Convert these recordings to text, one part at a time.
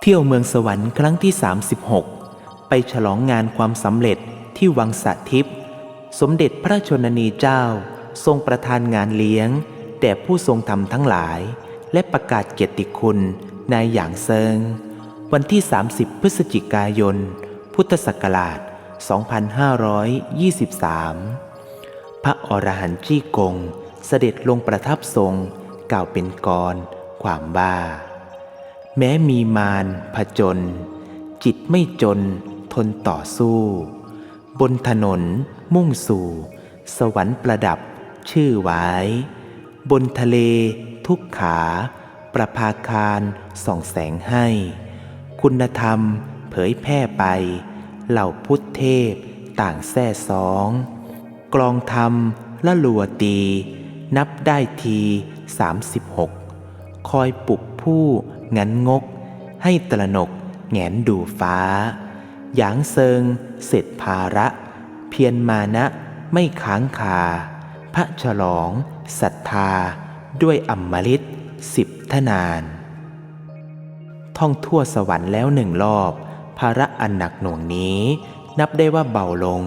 เที่ยวเมืองสวรรค์ครั้งที่ 36 ไปฉลองงานความสำเร็จที่วังสะทิพย์สมเด็จพระชนนีเจ้า ทรงประทานงานเลี้ยงแด่ผู้ทรงธรรมทั้งหลาย และประกาศเกียรติคุณนายหยางเซิง วันที่ 30 พฤศจิกายน พุทธศักราช 2523 พระอรหันต์จี้กงเสด็จลงประทับทรงกล่าวเป็นกร ความบ้า แม้มีมารผจญจิตไม่จนทนต่อสู้ บนถนนมุ่งสู่ สวรรค์ประดับชื่อไว้ บนทะเลทุกขา ประภาคารส่องแสงให้ คุณธรรมเผยแพร่ไป เหล่าพุทธเทพต่างแท่สองกลองธรรมละลัวตี นับได้ทีสามสิบหก คอยปลุกผู้งันงก ให้ตระหนกแงนดูฟ้า หยางเซิงเสร็จภาระ เพียรมานะไม่ค้างคา พระฉลองศรัทธา ด้วยอมฤตสิบทนาน ท่องทั่วสวรรค์แล้วหนึ่งรอบ ภาระอันหนักหน่วงนี้ นับได้ว่าเบาลง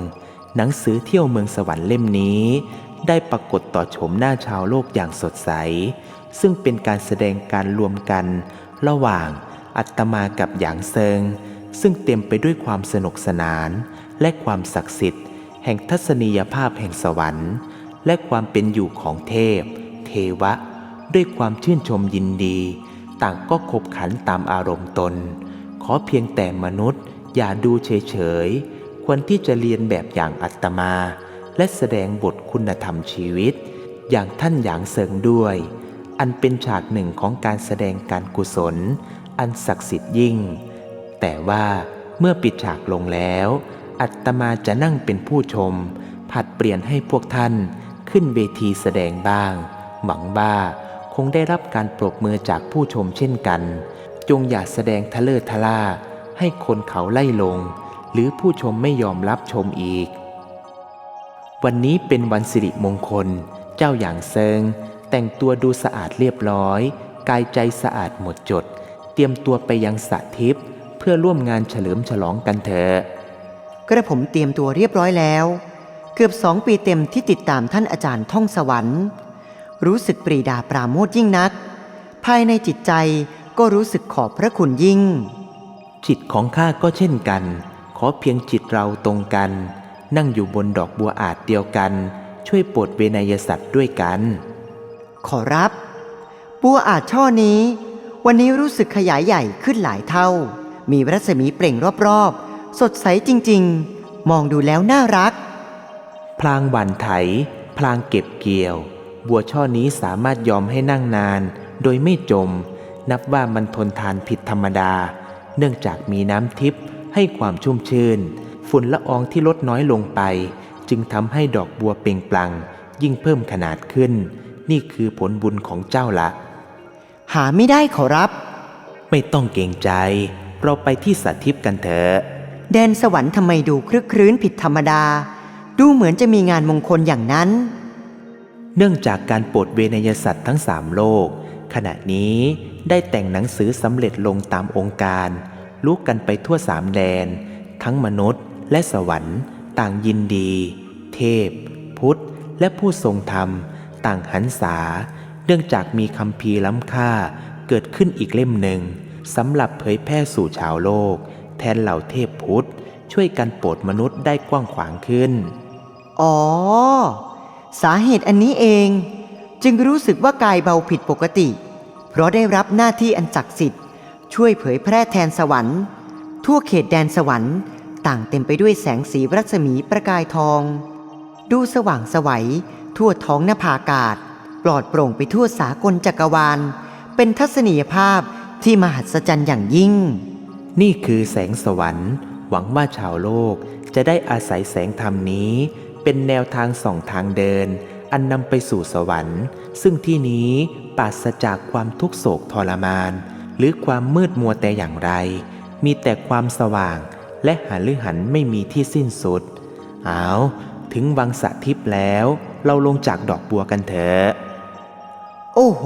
หนังสือเที่ยวเมืองสวรรค์เล่มนี้ ได้ปรากฏต่อชมหน้าชาวโลกอย่างสดใส ซึ่งเป็นการแสดงการรวมกัน ระหว่างอัตมากับหยางเซิง ซึ่งเต็มไปด้วยความสนุกสนาน และความศักดิ์สิทธิ์ แห่งทัศนียภาพแห่งสวรรค์ และความเป็นอยู่ของเทพ เทวะ ด้วยความชื่นชมยินดี ต่างก็ขบขันตามอารมณ์ตน ขอเพียงแต่มนุษย์ อย่าดูเฉยๆควรที่จะเรียนแบบอย่างอัตมา และแสดงบทคุณธรรมชีวิต อย่างท่านหยางเซิงด้วย อันเป็นฉากหนึ่งของการแสดงการกุศล อันศักดิ์สิทธิ์ยิ่ง แต่ว่าเมื่อปิดฉากลงแล้ว อัตมาจะนั่งเป็นผู้ชม ผัดเปลี่ยนให้พวกท่านขึ้นเวทีแสดงบ้าง หวังว่าคงได้รับการปรบมือจากผู้ชมเช่นกัน จงอย่าแสดงทะเลอทะล่าให้คนเขาไล่ลง หรือผู้ชมไม่ยอมรับชมอีก วันนี้เป็นวันสิริมงคล เจ้าอย่างเซิง แต่งตัวดูสะอาดเรียบร้อย กายใจสะอาดหมดจด เตรียมตัวไปยังสระทิพย์เพื่อร่วมงานเฉลิมฉลองกันเถอะกระผมเตรียมตัวเรียบร้อยแล้ว เกือบสองปีเต็มที่ติดตามท่านอาจารย์ท่องสวรรค์ รู้สึกปรีดาปราโมทยิ่งนัก ภายในจิตใจก็รู้สึกขอบพระคุณยิ่ง จิตของข้าก็เช่นกัน ขอเพียงจิตเราตรงกัน นั่งอยู่บนดอกบัวอาจเดียวกัน ช่วยโปรดเวนยสัตว์ด้วยกัน ขอรับ บัวอาจช่อนี้ วันนี้รู้สึกขยายใหญ่ขึ้นหลายเท่า มีรัศมีเปล่งรอบๆ สดใสจริงๆ มองดูแล้วน่ารัก พลางหวันไถ พลางเก็บเกี่ยว บัวช่อนี้สามารถยอมให้นั่งนาน โดยไม่จม นับว่ามันทนทานผิดธรรมดา เนื่องจากมีน้ำทิพย์ให้ความชุ่มชื่น ฝุ่นละอองที่ลดน้อยลงไป จึงทำให้ดอกบัวเปล่งปลั่งยิ่งเพิ่มขนาดขึ้น นี่คือผลบุญของเจ้าละหาไม่ได้ขอรับ ไม่ต้องเกรงใจ เราไปที่สัตทิพย์กันเถอะ แดนสวรรค์ทำไมดูครึกครื้นผิดธรรมดา ดูเหมือนจะมีงานมงคลอย่างนั้น เนื่องจากการโปรดเวนยสัตว์ทั้งสามโลก ขณะนี้ได้แต่งหนังสือสำเร็จลงตามองค์การรู้กันไปทั่วสามแดน ทั้งมนุษย์และสวรรค์ ต่างยินดี เทพ พุทธ และผู้ทรงธรรม ต่างหันษา เนื่องจากมีคำพีร์ล้ำค่าเกิดขึ้นอีกเล่มหนึ่งสำหรับเผยแพร่สู่ชาวโลก แทนเหล่าเทพพุทธ ช่วยกันโปรดมนุษย์ได้กว้างขวางขึ้น อ๋อ สาเหตุอันนี้เอง จึงรู้สึกว่ากายเบาผิดปกติ เพราะได้รับหน้าที่อันศักดิ์สิทธิ์ ช่วยเผยแพร่แทนสวรรค์ ทั่วเขตแดนสวรรค์ ต่างเต็มไปด้วยแสงสีรัศมีประกายทอง ดูสว่างสวัย ทั่วท้องนภาอากาศ ปลอดโปร่งไปทั่วสากลจักรวาล เป็นทัศนียภาพที่มหัศจรรย์อย่างยิ่ง นี่คือแสงสวรรค์ หวังว่าชาวโลกจะได้อาศัยแสงธรรมนี้ เป็นแนวทางส่องทางเดิน อันนำไปสู่สวรรค์ ซึ่งที่นี้ปราศจากความทุกโศกทรมาน หรือความมืดมัวแต่อย่างไร มีแต่ความสว่าง และหาลือหันไม่มีที่สิ้นสุดเอา ถึงวังสะทิพย์แล้ว เราลงจากดอกบัวกันเถอะ โอ้โห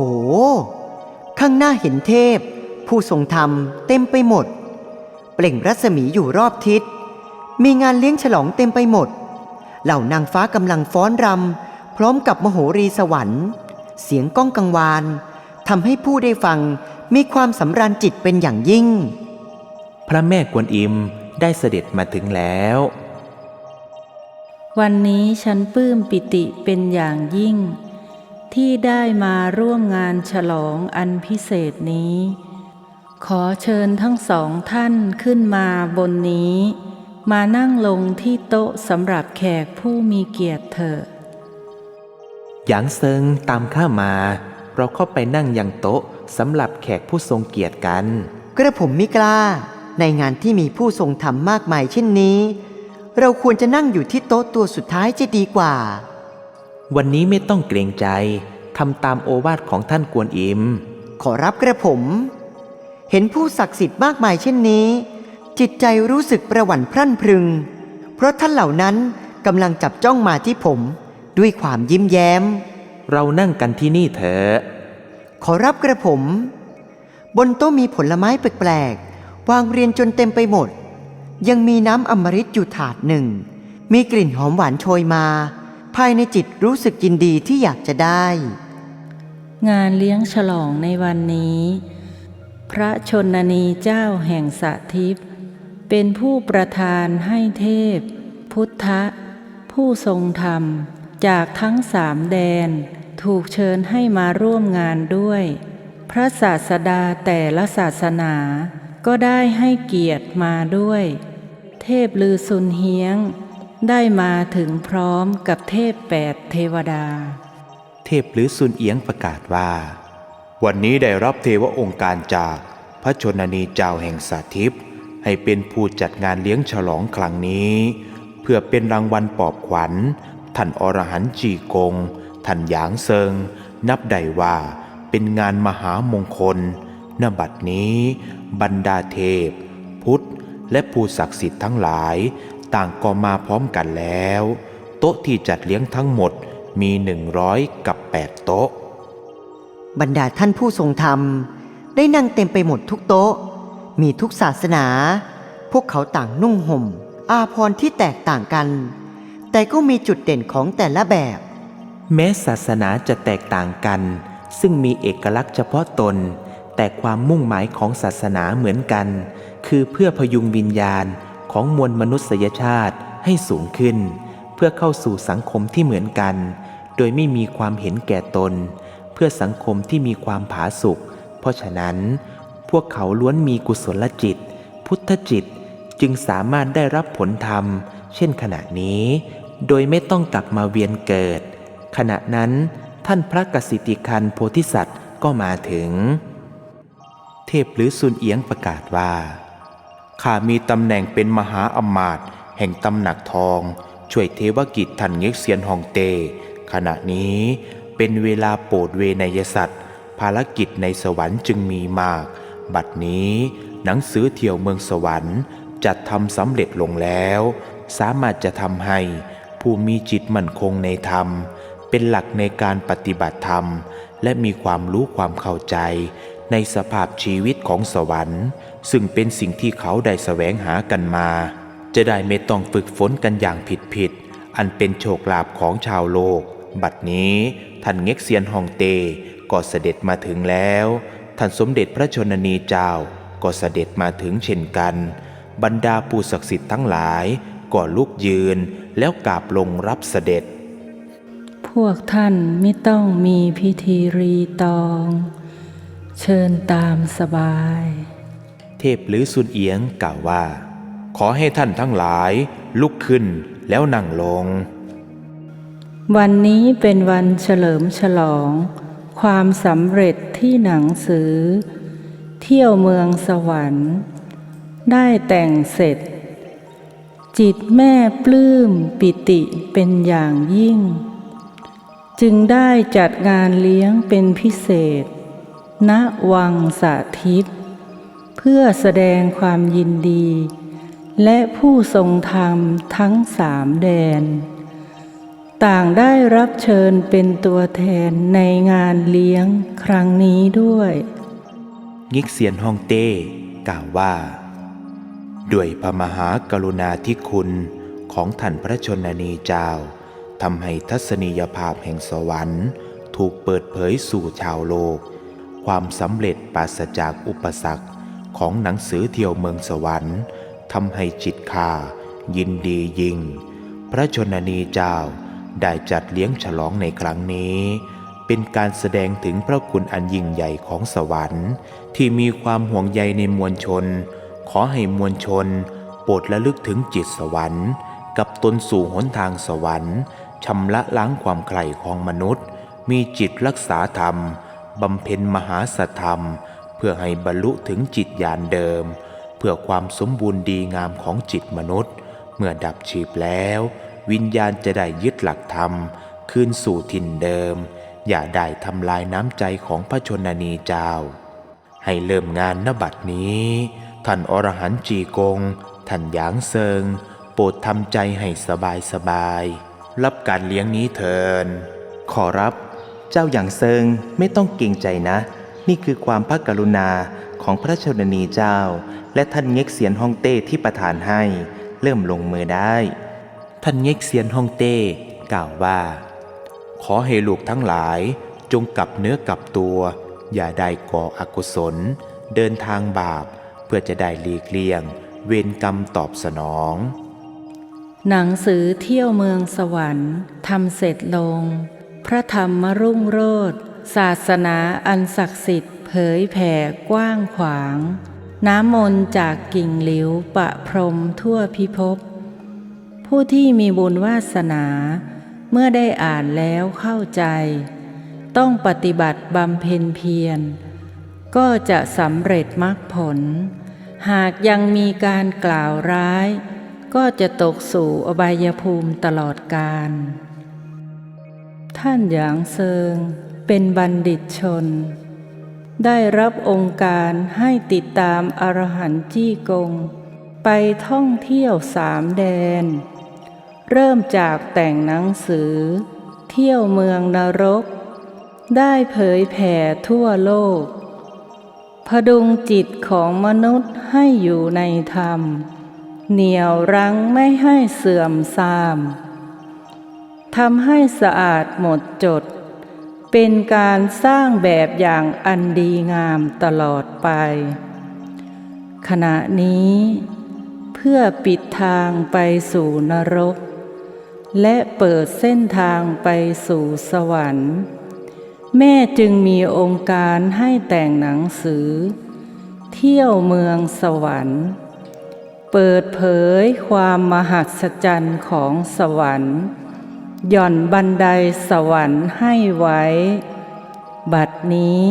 ขข้างหน้าเห็นเทพ ผู้ทรงธรรมเต็มไปหมด เปล่งรัศมีอยู่รอบทิศ มีงานเลี้ยงฉลองเต็มไปหมด เหล่านางฟ้ากำลังฟ้อนรำพร้อมกับมโหรีสวรรค์ เสียงก้องกังวานทำให้ผู้ได้ฟังมีความสำราญจิตเป็นอย่างยิ่ง พระแม่กวนอิมได้เสด็จมาถึงแล้ว วันนี้ฉันปลื้มปิติเป็นอย่างยิ่ง ที่ได้มาร่วมงานฉลองอันพิเศษนี้ ขอเชิญทั้งสองท่านขึ้นมาบนนี้ มานั่งลงที่โต๊ะสำหรับแขกผู้มีเกียรติเถิดหยางเซิงตามข้ามา เราเข้าไปนั่งยังโต๊ะสำหรับแขกผู้ทรงเกียรติกัน กระผมมิกล้า ในงานที่มีผู้ทรงธรรมมากมายเช่นนี้ เราควรจะนั่งอยู่ที่โต๊ะตัวสุดท้ายจะดีกว่า วันนี้ไม่ต้องเกรงใจทำตามโอวาทของท่านกวนอิม ขอรับกระผม เห็นผู้ศักดิ์สิทธิ์มากมายเช่นนี้ จิตใจรู้สึกประหวั่นพรั่นพรึง เพราะท่านเหล่านั้นกำลังจับจ้องมาที่ผม ด้วยความยิ้มแย้ม เรานั่งกันที่นี่เถอะ ขอรับกระผม บนโต๊ะมีผลไม้แปลกๆวางเรียนจนเต็มไปหมด ยังมีน้ำอมฤตอยู่ถาดหนึ่ง มีกลิ่นหอมหวานโชยมา ภายในจิตรู้สึกยินดีที่อยากจะได้ งานเลี้ยงฉลองในวันนี้ พระชนนีเจ้าแห่งสะทิพย์เป็นผู้ประทานให้เทพ พุทธะ ผู้ทรงธรรม จากทั้งสามแดน ถูกเชิญให้มาร่วมงานด้วย พระศาสดาแต่ละศาสนาก็ได้ให้เกียรติมาด้วย เทพลือซุนเฮียง ได้มาถึงพร้อมกับเทพแปดเทวดา เทพหรือซุนเอียงประกาศว่า วันนี้ได้รับเทวองค์การจากพระชนนีเจ้าแห่งสาทิพย์ให้เป็นผู้จัดงานเลี้ยงฉลองครั้งนี้ เพื่อเป็นรางวัลปอบขวัญ ท่านอรหันต์จีกง ท่านหยางเซิง นับได้ว่าเป็นงานมหามงคลณบัดนี้ บรรดาเทพ พุทธ และผู้ศักดิ์สิทธิ์ทั้งหลายต่างก็มาพร้อมกันแล้ว โต๊ะที่จัดเลี้ยงทั้งหมดมีหนึ่งร้อยกับแปดโต๊ะ บรรดาท่านผู้ทรงธรรม ได้นั่งเต็มไปหมดทุกโต๊ะ มีทุกศาสนา พวกเขาต่างนุ่งห่ม อาภรณ์ที่แตกต่างกัน แต่ก็มีจุดเด่นของแต่ละแบบ แม้ศาสนาจะแตกต่างกัน ซึ่งมีเอกลักษณ์เฉพาะตน แต่ความมุ่งหมายของศาสนาเหมือนกัน คือเพื่อพยุงวิญญาณของมวลมนุษยชาติให้สูงขึ้น เพื่อเข้าสู่สังคมที่เหมือนกัน โดยไม่มีความเห็นแก่ตน เพื่อสังคมที่มีความผาสุกเพราะฉะนั้น พวกเขาล้วนมีกุศลจิต พุทธจิตจึงสามารถได้รับผลธรรม เช่นขณะนี้ โดยไม่ต้องกลับมาเวียนเกิด ขณะนั้นท่านพระกสิติคันโพธิสัตว์ก็มาถึง ทพหรือซุนเอียงประกาศว่า ข้ามีตำแหน่งเป็นมหาอำมาตย์แห่งตำหนักทอง ช่วยเทวกิจทันเง็กเซียนฮองเต ขณะนี้เป็นเวลาโปรดเวนยสัตว์ ภารกิจในสวรรค์จึงมีมาก บัดนี้หนังสือเที่ยวเมืองสวรรค์จัดทำสำเร็จลงแล้ว สามารถจะทำให้ผู้มีจิตมั่นคงในธรรม เป็นหลักในการปฏิบัติธรรม และมีความรู้ความเข้าใจ ในสภาพชีวิตของสวรรค์ ซึ่งเป็นสิ่งที่เขาได้แสวงหากันมา จะได้ไม่ต้องฝึกฝนกันอย่างผิดผิดๆอันเป็นโชคลาภของชาวโลก บัดนี้ท่านเง็กเซียนฮองเตก็เสด็จมาถึงแล้ว ท่านสมเด็จพระชนนีเจ้าก็เสด็จมาถึงเช่นกัน บรรดาผู้ศักดิ์สิทธิ์ทั้งหลายก็ลุกยืนแล้วกราบลงรับเสด็จ พวกท่านไม่ต้องมีพิธีรีตอง เชิญตามสบาย เทพหรือซุนเอียงกล่าวว่า ขอให้ท่านทั้งหลาย ลุกขึ้นแล้วนั่งลง วันนี้เป็นวันเฉลิมฉลอง ความสำเร็จที่หนังสือ เที่ยวเมืองสวรรค์ ได้แต่งเสร็จ จิตแม่ปลื้มปิติเป็นอย่างยิ่ง จึงได้จัดงานเลี้ยงเป็นพิเศษ ณวังสาธิต เพื่อแสดงความยินดี และผู้ทรงธรรมทั้งสามแดน ต่างได้รับเชิญเป็นตัวแทนในงานเลี้ยงครั้งนี้ด้วย งิกเซียนฮองเต้กล่าวว่า ด้วยพระมหากรุณาธิคุณของท่านพระชนนีเจ้าทำให้ทัศนียภาพแห่งสวรรค์ ถูกเปิดเผยสู่ชาวโลก ความสำเร็จปราศจากอุปสรรคของหนังสือเที่ยวเมืองสวรรค์ทำให้จิตข้ายินดียิ่ง พระชนนีเจ้าได้จัดเลี้ยงฉลองในครั้งนี้ เป็นการแสดงถึงพระคุณอันยิ่งใหญ่ของสวรรค์ ที่มีความห่วงใยในมวลชน ขอให้มวลชน โปรดระลึกถึงจิตสวรรค์ กับตนสู่หนทางสวรรค์ชำระล้างความใคร่ของมนุษย์ มีจิตรักษาธรรม บำเพ็ญมหาสธรรม เพื่อให้บรรลุถึงจิตญาณเดิม เพื่อความสมบูรณ์ดีงามของจิตมนุษย์ เมื่อดับชีพแล้ว วิญญาณจะได้ยึดหลักธรรม คืนสู่ถิ่นเดิม อย่าได้ทำลายน้ำใจของพระชนนีเจ้า ให้เริ่มงานนบัดนี้ ท่านอรหันต์จีกง ท่านหยางเซิง โปรดทำใจให้สบายสบาย รับการเลี้ยงนี้เถินขอรับ เจ้าอย่างเซิงไม่ต้องเกรงใจนะ นี่คือความพระกรุณาของพระชนนีเจ้า และท่านเง็กเสียนฮ่องเต้ที่ประทานให้ เริ่มลงมือได้ ท่านเง็กเซียนฮ่องเต้กล่าวว่า ขอให้ลูกทั้งหลายจงกลับเนื้อกลับตัว อย่าได้ก่ออกุศล เดินทางบาป เพื่อจะได้หลีกเลี่ยง เวรกรรมตอบสนอง หนังสือเที่ยวเมืองสวรรค์ทำเสร็จลง พระธรรมรุ่งโรจน์ศาสนาอันศักดิ์สิทธิ์เผยแผ่กว้างขวาง น้ำมนต์จากกิ่งหลิวปะพรมทั่วพิภพ ผู้ที่มีบุญวาสนา เมื่อได้อ่านแล้วเข้าใจ ต้องปฏิบัติบำเพ็ญเพียร ก็จะสำเร็จมรรคผล หากยังมีการกล่าวร้าย ก็จะตกสู่อบายภูมิตลอดกาล ท่านหยางเซิง เป็นบัณฑิตชน ได้รับองค์การให้ติดตามอรหันต์จี้กง ไปท่องเที่ยวสามแดน เริ่มจากแต่งหนังสือ เที่ยวเมืองนรก ได้เผยแผ่ทั่วโลก พดุงจิตของมนุษย์ให้อยู่ในธรรม เหนี่ยวรั้งไม่ให้เสื่อมทราม ทำให้สะอาดหมดจด เป็นการสร้างแบบอย่างอันดีงามตลอดไป ขณะนี้ เพื่อปิดทางไปสู่นรก และเปิดเส้นทางไปสู่สวรรค์ แม่จึงมีองค์การให้แต่งหนังสือ เที่ยวเมืองสวรรค์ เปิดเผยความมหัศจรรย์ของสวรรค์ หย่อนบันไดสวรรค์ให้ไว้ บัดนี้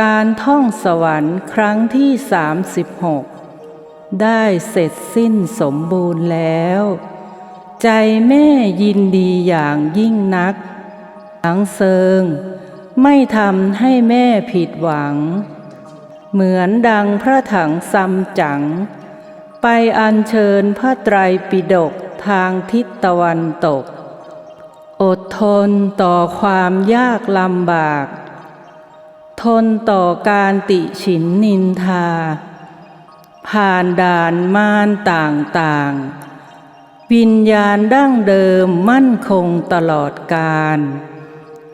การท่องสวรรค์ครั้งที่ 36 ได้เสร็จสิ้นสมบูรณ์แล้ว ใจแม่ยินดีอย่างยิ่งนักหลังเซิง ไม่ทำให้แม่ผิดหวัง เหมือนดังพระถังซัมจั๋งไปอัญเชิญพระไตรปิฎกทางทิศตะวันตก ทนต่อความยากลำบาก ทนต่อการติฉินนินทา ผ่านด่านมารต่างๆ วิญญาณดั้งเดิมมั่นคงตลอดกาล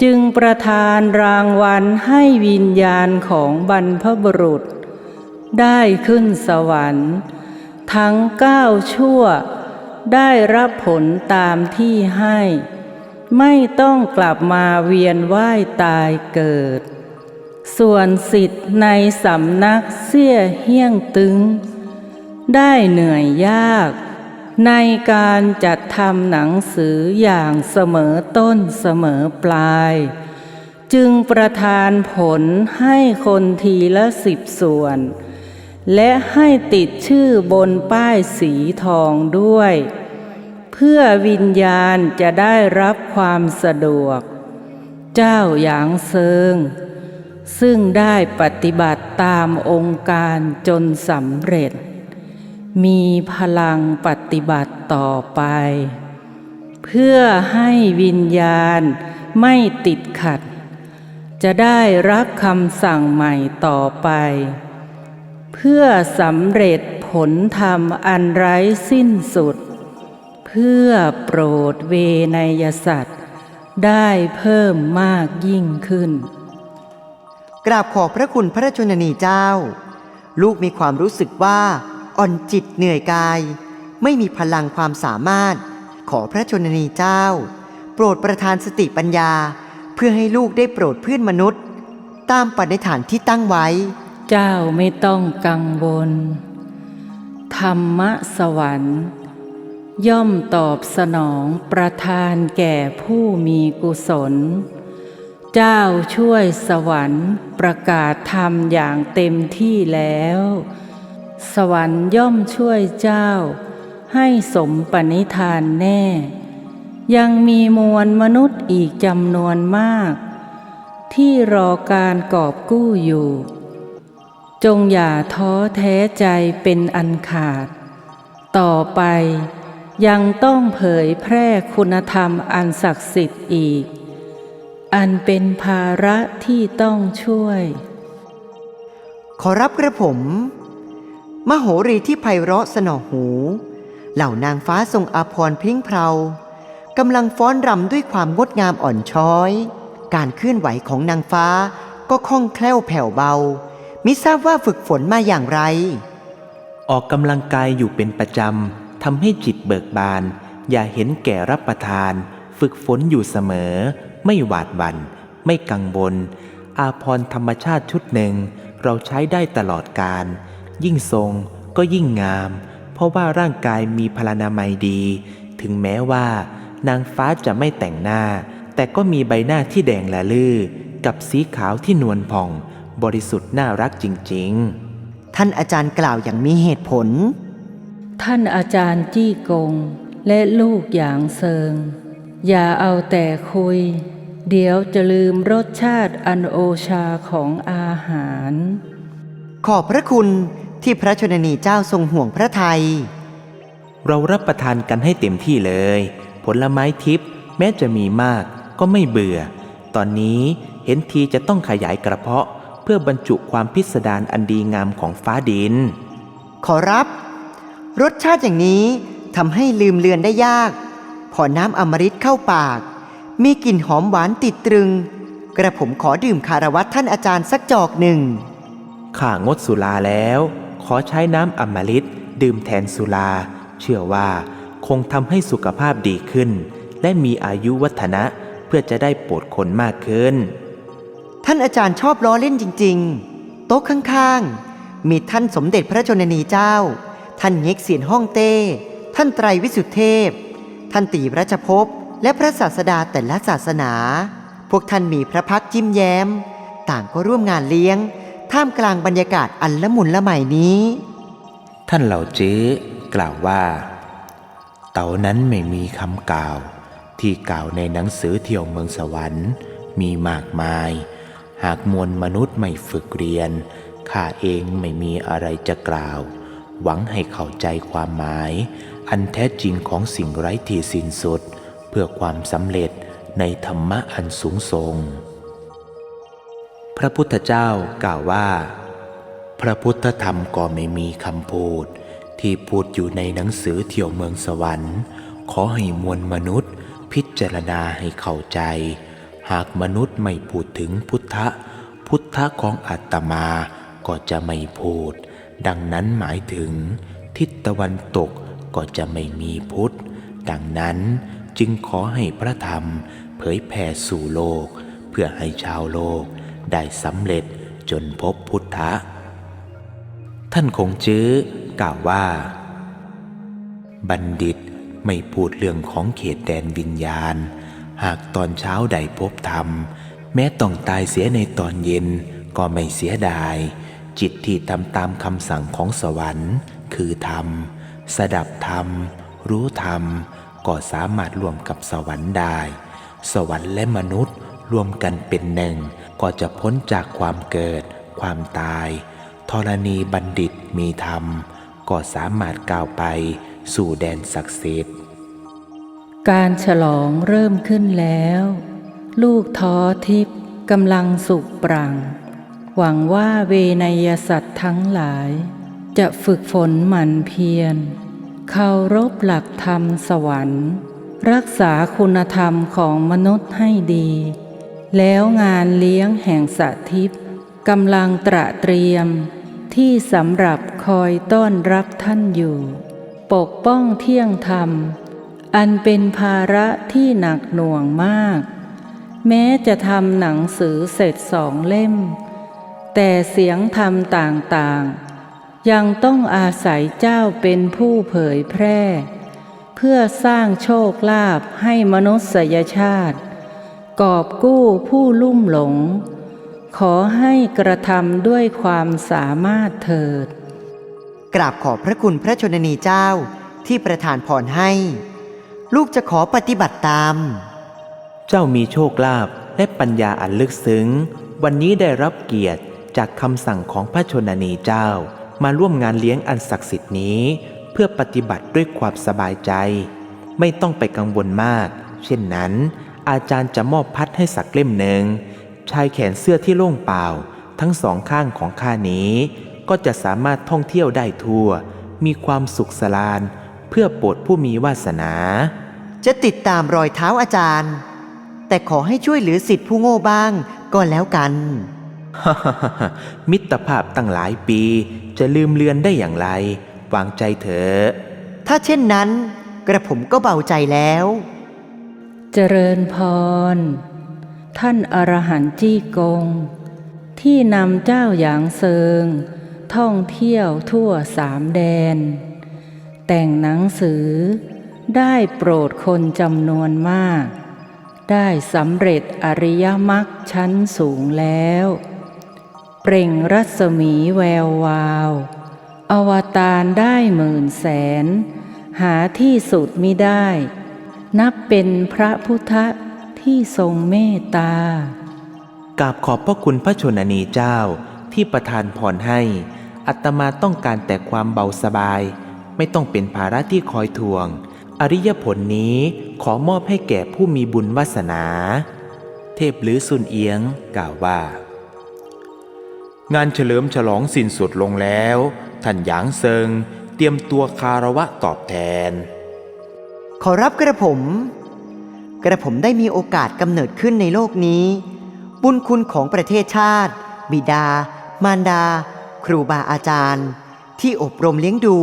จึงประทานรางวัลให้วิญญาณของบรรพบุรุษ ได้ขึ้นสวรรค์ ทั้งเก้าชั่วได้รับผลตามที่ให้ ไม่ต้องกลับมาเวียนว่ายตายเกิด ส่วนสิทธิ์ในสำนักเสี่ยเฮี้ยงตึง ได้เหนื่อยยาก ในการจัดทำหนังสืออย่างเสมอต้นเสมอปลาย จึงประทานผลให้คนทีละสิบส่วน และให้ติดชื่อบนป้ายสีทองด้วย พื่อวิญญาณจะได้รับความสะดวก เจ้าหยางเซิง ซึ่งได้ปฏิบัติตามองค์การจนสำเร็จ มีพลังปฏิบัติต่อไป เพื่อให้วิญญาณไม่ติดขัด จะได้รับคำสั่งใหม่ต่อไป เพื่อสำเร็จผลธรรมอันไร้สิ้นสุด เพื่อโปรดเวนยสัตว์ ได้เพิ่มมากยิ่งขึ้น กราบขอบพระคุณพระราชชนนีเจ้า ลูกมีความรู้สึกว่า อ่อนจิตเหนื่อยกาย ไม่มีพลังความสามารถ ขอพระชนนีเจ้า โปรดประทานสติปัญญา เพื่อให้ลูกได้โปรดเพื่อนมนุษย์ ตามปณิธานที่ตั้งไว้ เจ้าไม่ต้องกังวล ธรรมสวรรค์ ย่อมตอบสนองประทานแก่ผู้มีกุศล เจ้าช่วยสวรรค์ประกาศธรรมอย่างเต็มที่แล้ว สวรรค์ย่อมช่วยเจ้า ให้สมปณิธานแน่ ยังมีมวลมนุษย์อีกจำนวนมาก ที่รอการกอบกู้อยู่ จงอย่าท้อแท้ใจเป็นอันขาด ต่อไป ยังต้องเผยแพร่คุณธรรมอันศักดิ์สิทธิ์อีก อันเป็นภาระที่ต้องช่วย ขอรับกระผม มโหรีที่ไพเราะสนอหู เหล่านางฟ้าทรงอาภรณ์พริ้งเพรากำลังฟ้อนรำด้วยความงดงามอ่อนช้อย การเคลื่อนไหวของนางฟ้าก็คล่องแคล่วแผ่วเบา มิทราบว่าฝึกฝนมาอย่างไร ออกกำลังกายอยู่เป็นประจำทำให้จิต เบิกบาน อย่าเห็นแก่รับประทาน ฝึกฝนอยู่เสมอ ไม่หวาดหวัน่น ไม่กังวล อาพรธรรมชาติชุดหนึ่ง เราใช้ได้ตลอดการ ยิ่งทรงก็ยิ่งงาม เพราะว่าร่างกายมีพลานามัยดี ถึงแม้ว่า นางฟ้าจะไม่แต่งหน้า แต่ก็มีใบหน้าที่แดงละลือกับสีขาวที่นวลผ่อง บริสุทธิ์น่ารักจริง ๆ ท่านอาจารย์กล่าวอย่างมีเหตุผล ท่านอาจารย์จี้กง และลูกอย่างเซิง อย่าเอาแต่คุย เดี๋ยวจะลืมรสชาติอันโอชาของอาหาร ขอบพระคุณที่พระชนนีเจ้าทรงห่วงพระไทย เรารับประทานกันให้เต็มที่เลย ผลไม้ทิพย์แม้จะมีมากก็ไม่เบื่อ ตอนนี้เห็นทีจะต้องขยายกระเพาะ เพื่อบรรจุความพิสดารอันดีงามของฟ้าดิน ขอรับ รสชาติอย่างนี้ทำให้ลืมเลือนได้ยาก พอน้ำอมฤตเข้าปาก มีกลิ่นหอมหวานติดตรึง กระผมขอดื่มคารวัตท่านอาจารย์สักจอกหนึ่ง ข้างดสุราแล้ว ขอใช้น้ำอมฤตดื่มแทนสุรา เชื่อว่าคงทำให้สุขภาพดีขึ้น และมีอายุวัฒนะเพื่อจะได้โปรดคนมากขึ้น ท่านอาจารย์ชอบล้อเล่นจริง ๆ โต๊ะข้างๆ มีท่านสมเด็จพระชนนีเจ้า ท่านเง็กเสียนห้องเต้ ท่านไตรวิสุทธิเทพ ท่านตีรัชภพและพระศาสดาแต่ละศาสนา พวกท่านมีพระพักตร์ยิ้มแย้ม ต่างก็ร่วมงานเลี้ยง ท่ามกลางบรรยากาศอันละมุนละไมนี้ ท่านเหล่าเจ๊กล่าวว่า เต่านั้นไม่มีคำกล่าว ที่กล่าวในหนังสือเที่ยวเมืองสวรรค์ มีมากมาย หากมวลมนุษย์ไม่ฝึกเรียนข้าเองไม่มีอะไรจะกล่าว หวังให้เข้าใจความหมาย อันแท้จริงของสิ่งไร้ที่สิ้นสุด เพื่อความสำเร็จในธรรมะอันสูงส่ง พระพุทธเจ้ากล่าวว่า พระพุทธธรรมก็ไม่มีคำพูด ที่พูดอยู่ในหนังสือเที่ยวเมืองสวรรค์ ขอให้มวลมนุษย์ พิจารณาให้เข้าใจ หากมนุษย์ไม่พูดถึงพุทธะ พุทธะของอาตมาก็จะไม่พูด ดังนั้นหมายถึง ทิศตะวันตกก็จะไม่มีพุทธ ดังนั้นจึงขอให้พระธรรมเผยแผ่สู่โลก เพื่อให้ชาวโลกได้สำเร็จจนพบพุทธะ ท่านคงจื้อกล่าวว่า บัณฑิตไม่พูดเรื่องของเขตแดนวิญญาณ หากตอนเช้าใดพบธรรม แม้ต้องตายเสียในตอนเย็นก็ไม่เสียดาย จิตที่ทำตามคำสั่งของสวรรค์ คือธรรม สดับธรรม รู้ธรรม ก็สามารถรวมกับสวรรค์ได้ สวรรค์และมนุษย์รวมกันเป็นหนึ่ง ก็จะพ้นจากความเกิด ความตายธรณีบัณฑิตมีธรรม ก็สามารถก้าวไปสู่แดนศักดิ์สิทธิ์ การฉลองเริ่มขึ้นแล้ว ลูกท้อทิพย์กำลังสุขปรัง หวังว่าเวนยสัตว์ทั้งหลาย จะฝึกฝนหมั่นเพียรเคารพหลักธรรมสวรรค์ รักษาคุณธรรมของมนุษย์ให้ดี แล้วงานเลี้ยงแห่งสถิปกำลังตระเตรียม ที่สำหรับคอยต้อนรับท่านอยู่ ปกป้องเที่ยงธรรม อันเป็นภาระที่หนักหน่วงมาก แม้จะทำหนังสือเสร็จสองเล่ม แต่เสียงธรรมต่างๆ ยังต้องอาศัยเจ้าเป็นผู้เผยแพร่ เพื่อสร้างโชคลาภให้มนุษยชาติ กอบกู้ผู้ลุ่มหลง ขอให้กระทำด้วยความสามารถเถิด กราบขอบพระคุณพระชนนีเจ้าที่ประทานพรให้ ลูกจะขอปฏิบัติตาม เจ้ามีโชคลาภและปัญญาอันลึกซึ้ง วันนี้ได้รับเกียรติ จากคำสั่งของพระชนนีเจ้า มาร่วมงานเลี้ยงอันศักดิ์สิทธิ์นี้ เพื่อปฏิบัติด้วยความสบายใจ ไม่ต้องไปกังวลมาก เช่นนั้น อาจารย์จะมอบพัดให้สักเล่มหนึ่งชายแขนเสื้อที่โล่งเปล่า ทั้งสองข้างของข้านี้ ก็จะสามารถท่องเที่ยวได้ทั่ว มีความสุขสลาน เพื่อโปรดผู้มีวาสนา จะติดตามรอยเท้าอาจารย์ แต่ขอให้ช่วยเหลือสิทธิผู้โง่บ้างก็แล้วกัน มิตรภาพตั้งหลายปี จะลืมเลือนได้อย่างไร วางใจเถอะ ถ้าเช่นนั้น กระผมก็เบาใจแล้ว เจริญพร ท่านอรหันต์จี้กง ที่นำเจ้าหยางเซิง ท่องเที่ยวทั่วสามแดน แต่งหนังสือ ได้โปรดคนจำนวนมาก ได้สำเร็จอริยมรรคชั้นสูงแล้ว เปล่งรัศมีแวววาว อวตารได้หมื่นแสน หาที่สุดมิได้ นับเป็นพระพุทธที่ทรงเมตตากราบขอบพระคุณพระชนนีเจ้าที่ประทานพรให้ อัตมาต้องการแต่ความเบาสบาย ไม่ต้องเป็นภาระที่คอยทวง อริยผลนี้ขอมอบให้แก่ผู้มีบุญวาสนา เทพหรือสุนเอียงกล่าวว่า งานเฉลิมฉลองสิ้นสุดลงแล้ว ท่านหยางเซิง เตรียมตัวคารวะตอบแทน ขอรับกระผม กระผมได้มีโอกาสกำเนิดขึ้นในโลกนี้ บุญคุณของประเทศชาติ บิดา มารดา ครูบาอาจารย์ ที่อบรมเลี้ยงดู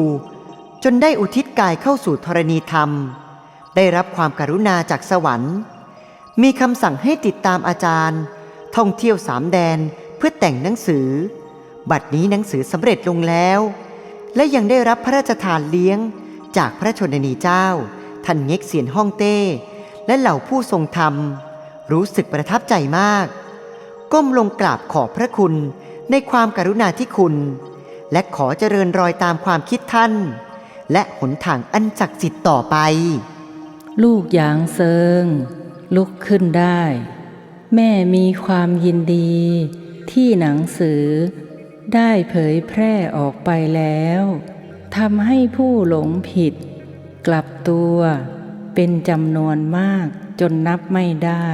จนได้อุทิศกายเข้าสู่ธรณีธรรม ได้รับความการุณาจากสวรรค์ มีคำสั่งให้ติดตามอาจารย์ ท่องเที่ยวสามแดน เพื่อแต่งหนังสือ บัดนี้หนังสือสำเร็จลงแล้ว และยังได้รับพระราชทานเลี้ยง จากพระชนนีเจ้า ท่านเง็กเสียนฮ่องเต้ และเหล่าผู้ทรงธรรม รู้สึกประทับใจมาก ก้มลงกราบขอบพระคุณในความการุณาธิคุณ และขอเจริญรอยตามความคิดท่าน และหนทางอันศักดิ์สิทธิ์ต่อไป ลูกหยางเซิง ลุกขึ้นได้ แม่มีความยินดี ที่หนังสือ ได้เผยแพร่ออกไปแล้วทำให้ผู้หลงผิด กลับตัวเป็นจำนวนมากจนนับไม่ได้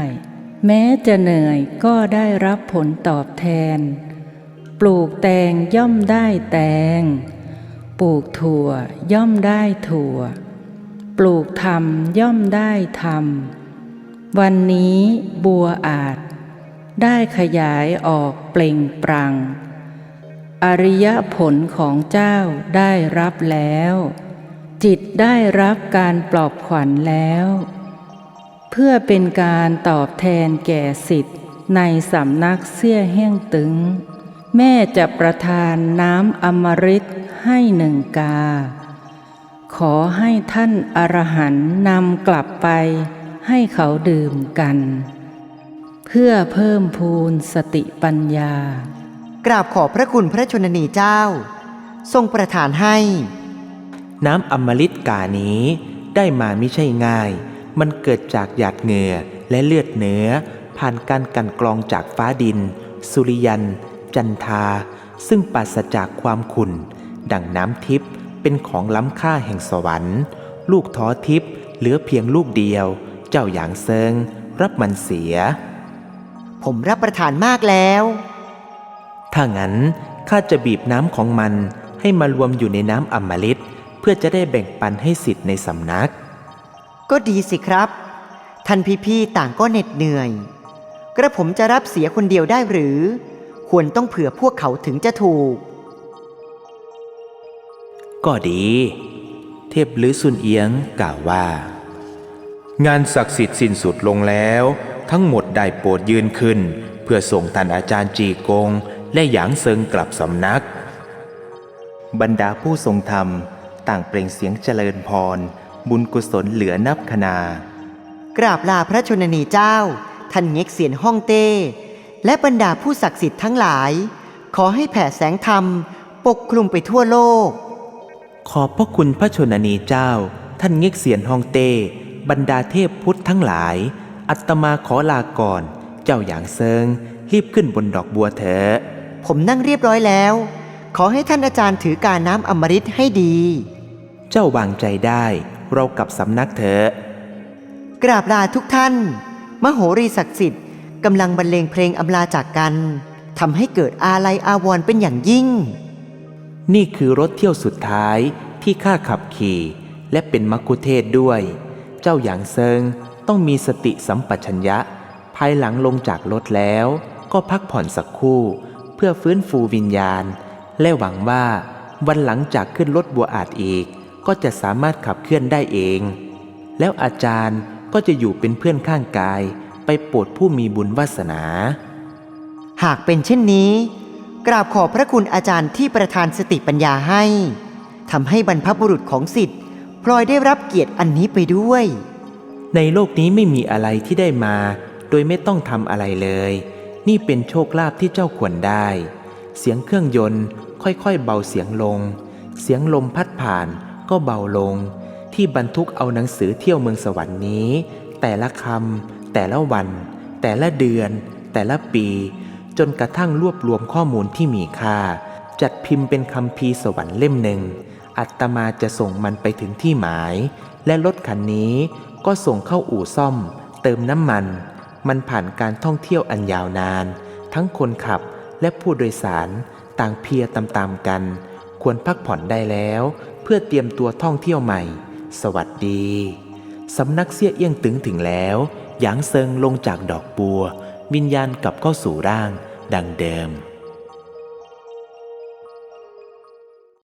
แม้จะเหนื่อยก็ได้รับผลตอบแทน ปลูกแตงย่อมได้แตง ปลูกถั่วย่อมได้ถั่ว ปลูกธรรมย่อมได้ธรรม วันนี้บัวอาจ ได้ขยายออกเปล่งปรัง อริยผลของเจ้าได้รับแล้ว จิตได้รับการปลอบขวัญแล้ว เพื่อเป็นการตอบแทนแก่สิทธิ์ในสำนักเสี่ยแห้งตึง แม่จะประทานน้ำอมฤตให้หนึ่งกา ขอให้ท่านอรหันต์นำกลับไปให้เขาดื่มกัน เพื่อเพิ่มพูนสติปัญญา กราบขอบพระคุณพระชนนีเจ้า ทรงประทานให้ น้ำอมฤตกานี้ได้มาไม่ใช่ง่าย มันเกิดจากหยาดเหงื่อและเลือดเนื้อ ผ่านการกลันกรองจากฟ้าดิน สุริยัน จันทา ซึ่งปราศจากความขุ่น ดังน้ำทิพย์เป็นของล้ำค่าแห่งสวรรค์ ลูกท้อทิพย์เหลือเพียงลูกเดียว เจ้าอย่างเซิง รับมันเสีย ผมรับประทานมากแล้ว ถ้างั้นข้าจะบีบน้ำของมันให้มารวมอยู่ในน้ำอมฤตเพื่อจะได้แบ่งปันให้สิทธิ์ในสำนัก ก็ดีสิครับ ท่านพี่ๆต่างก็เหน็ดเหนื่อย กระผมจะรับเสียคนเดียวได้หรือ ควรต้องเผื่อพวกเขาถึงจะถูก ก็ดี เทพหรือซุนเอียงกล่าวว่า งานศักดิ์สิทธิ์สิ้นสุดลงแล้ว ทั้งหมดได้โปรดยืนขึ้น เพื่อส่งท่านอาจารย์จีกง และหยางเซิงกลับสำนัก บรรดาผู้ทรงธรรม ต่างเปล่งเสียงเจริญพร บุญกุศลเหลือนับคณากราบลาพระชนนีเจ้า ท่านเง็กเสียนฮ่องเต้ และบรรดาผู้ศักดิ์สิทธิ์ทั้งหลาย ขอให้แผ่แสงธรรม ปกคลุมไปทั่วโลก ขอบพระคุณพระชนนีเจ้า ท่านเง็กเสียนฮองเต้ บรรดาเทพพุทธทั้งหลาย อัตมาขอลาก่อน เจ้าอย่างเซิง รีบขึ้นบนดอกบัวเถอะ ผมนั่งเรียบร้อยแล้ว ขอให้ท่านอาจารย์ถือการน้ำอมฤตให้ดี เจ้าวางใจได้ เรากลับสำนักเถอะ กราบลาทุกท่าน มโหรีศักดิ์สิทธิ์กำลังบรรเลงเพลงอำลาจากกันทำให้เกิดอาลัยอาวรณ์เป็นอย่างยิ่ง นี่คือรถเที่ยวสุดท้ายที่ข้าขับขี่ และเป็นมักคุเทศก์ด้วย เจ้าอย่างเซิง ต้องมีสติสัมปชัญญะ ภายหลังลงจากรถแล้ว ก็พักผ่อนสักครู่ เพื่อฟื้นฟูวิญญาณ และหวังว่าวันหลังจากขึ้นรถบัวอาจอีก ก็จะสามารถขับเคลื่อนได้เอง แล้วอาจารย์ก็จะอยู่เป็นเพื่อนข้างกาย ไปโปรดผู้มีบุญวาสนา หากเป็นเช่นนี้ กราบขอบพระคุณอาจารย์ที่ประทานสติปัญญาให้ทำให้บรรพบุรุษของสิทธิ์พลอยได้รับเกียรติอันนี้ไปด้วย ในโลกนี้ไม่มีอะไรที่ได้มา โดยไม่ต้องทำอะไรเลย นี่เป็นโชคลาภที่เจ้าควรได้ เสียงเครื่องยนต์ค่อยๆ เบาเสียงลง เสียงลมพัดผ่านก็เบาลง ที่บรรทุกเอาหนังสือเที่ยวเมืองสวรรค์นี้ แต่ละคำแต่ละวัน แต่ละเดือน แต่ละปี จนกระทั่งรวบรวมข้อมูลที่มีค่า จัดพิมพ์เป็นคำพีสวรรค์เล่มหนึ่งอัตมาจะส่งมันไปถึงที่หมาย และรถคันนี้ ก็ส่งเข้าอู่ซ่อม เติมน้ำมัน มันผ่านการท่องเที่ยวอันยาวนาน ทั้งคนขับและผู้โดยสารต่างเพียตามๆกัน ควรพักผ่อนได้แล้ว เพื่อเตรียมตัวท่องเที่ยวใหม่ สวัสดีสำนักเสี้ยเอี้ยงตึงถึงแล้วหยางเซิงลงจากดอกบัว วิญญาณกลับเข้าสู่ร่าง ดังเดิม